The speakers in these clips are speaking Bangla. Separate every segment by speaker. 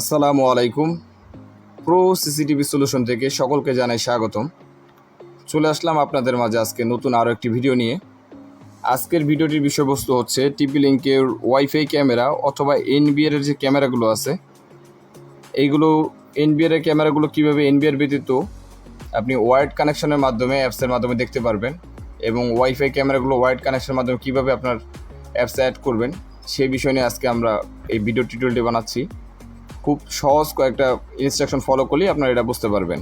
Speaker 1: আসসালামু আলাইকুম। প্রো সিসিটিভি সলিউশন থেকে সকলকে জানাই স্বাগতম। চলে আসলাম আপনাদের মাঝে আজকে নতুন আরও একটি ভিডিও নিয়ে। আজকের ভিডিওটির বিষয়বস্তু হচ্ছে টিপি লিঙ্কের ওয়াইফাই ক্যামেরা অথবা এনবিআর এর যে ক্যামেরাগুলো আছে, এইগুলো এনবিআর এর ক্যামেরাগুলো কীভাবে এনবিআর ব্যতীত আপনি ওয়াইড কানেকশনের মাধ্যমে অ্যাপসের মাধ্যমে দেখতে পারবেন এবং ওয়াইফাই ক্যামেরাগুলো ওয়াইড কানেকশনের মাধ্যমে কীভাবে আপনার অ্যাপসে অ্যাড করবেন, সেই বিষয় নিয়ে আজকে আমরা এই ভিডিও টিউটোরিয়ালটি বানাচ্ছি। খুব সহজ কয়েকটা ইনস্ট্রাকশন ফলো করলেই আপনারা এটা বুঝতে পারবেন।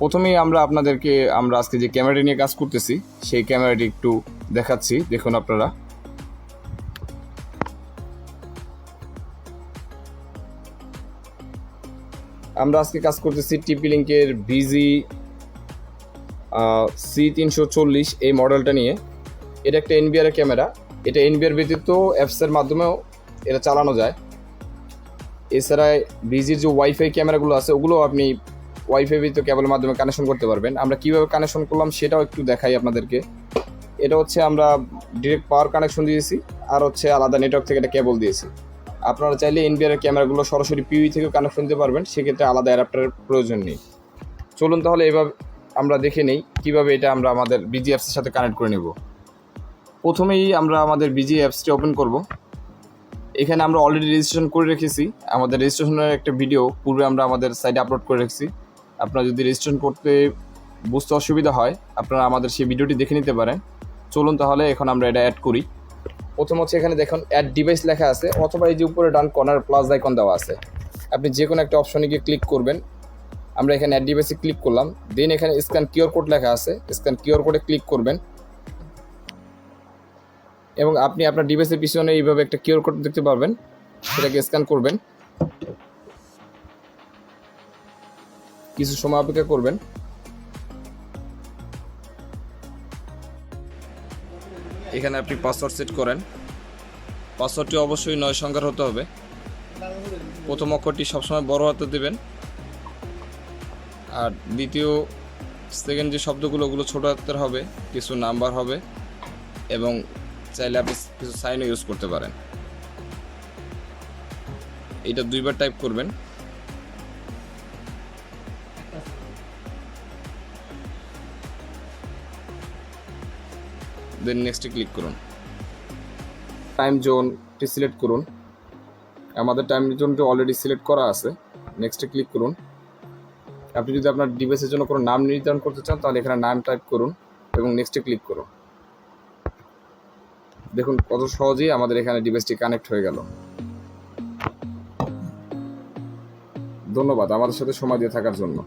Speaker 1: প্রথমেই আমরা আপনাদেরকে, আমরা আজকে যে ক্যামেরাটি নিয়ে কাজ করতেছি, সেই ক্যামেরাটি একটু দেখাচ্ছি, দেখুন আপনারা। আমরা আজকে কাজ করতেছি টিপি লিঙ্কের বিজি সি তিনশো চল্লিশ এই মডেলটা নিয়ে। এটা একটা এনবিআর ক্যামেরা এটা এনবিআর ব্যতীত অ্যাপসের মাধ্যমেও এটা চালানো যায়। এছাড়া বিজির যে ওয়াইফাই ক্যামেরাগুলো আছে ওগুলো আপনি ওয়াইফাই ব্যতীত কেবলের মাধ্যমে কানেকশন করতে পারবেন। আমরা কীভাবে কানেকশন করলাম সেটাও একটু দেখাই আপনাদেরকে। এটা হচ্ছে আমরা ডিরেক্ট পাওয়ার কানেকশন দিয়েছি, আর হচ্ছে আলাদা নেটওয়ার্ক থেকে একটা কেবল দিয়েছি। আপনারা চাইলে এনবিআর ক্যামেরাগুলো সরাসরি পিউই থেকে কানেকশন দিতে পারবেন, সেক্ষেত্রে আলাদা অ্যাডাপ্টারের প্রয়োজন নেই। চলুন তাহলে এভাবে আমরা দেখে নেই কীভাবে এটা আমরা আমাদের বিজি অ্যাপসের সাথে কানেক্ট করে নেব। প্রথমেই আমরা আমাদের বিজি অ্যাপসটি ওপেন করব। এখানে আমরা অলরেডি রেজিস্ট্রেশন করে রেখেছি। আমাদের রেজিস্ট্রেশনের একটা ভিডিও পূর্বে আমরা আমাদের সাইটে আপলোড করে রেখেছি। আপনারা যদি রেজিস্ট্রেশন করতে বুঝতে অসুবিধা হয়, আপনারা আমাদের সেই ভিডিওটি দেখে নিতে পারেন। চলুন তাহলে, এখন আমরা এটা অ্যাড করি। প্রথম হচ্ছে এখানে দেখুন অ্যাড ডিভাইস লেখা আছে, অথবা এই যে উপরে ডান কর্নার প্লাস আইকন দেওয়া আছে। আপনি যে কোনো একটা অপশনে গিয়ে ক্লিক করবেন। আমরা এখানে অ্যাড ডিভাইসে ক্লিক করলাম। দেন এখানে স্ক্যান কিউআর কোড লেখা আছে। স্ক্যান কিউআর কোডে ক্লিক করবেন। এবং আপনি আপনার ডিভাইসের পিছনে এইভাবে একটা কিউআর কোড দেখতে পারবেন। সেটাকে স্ক্যান করবেন। কিছু সময় অপেক্ষা করবেন। এখানে আপনি পাসওয়ার্ড সেট করেন। পাসওয়ার্ডটি অবশ্যই নয় সংখ্যার হতে হবে। প্রথম অক্ষরটি সবসময় বড় হাতে দেবেন। আর দ্বিতীয় সেকেন্ড যে শব্দগুলো, ওগুলো ছোটো হাতের হবে, কিছু নাম্বার হবে এবং চাইলে আপনি কিছু সাইনও ইউজ করতে পারেন। এটা দুইবার টাইপ করবেন। দেন নেক্সটে ক্লিক করুন। টাইম জোনটি সিলেক্ট করুন। আমাদের টাইম জোনটি অলরেডি সিলেক্ট করা আছে। নেক্সটে ক্লিক করুন। আপনি যদি আপনার ডিভাইসের জন্য কোনো নাম নির্ধারণ করতে চান, তাহলে এখানে নাম টাইপ করুন এবং নেক্সটে ক্লিক করুন। দেখুন কত সহজেই আমাদের এখানে ডিভাইসটি কানেক্ট হয়ে গেল। ধন্যবাদ আমাদের সাথে সময় দিয়ে থাকার জন্য।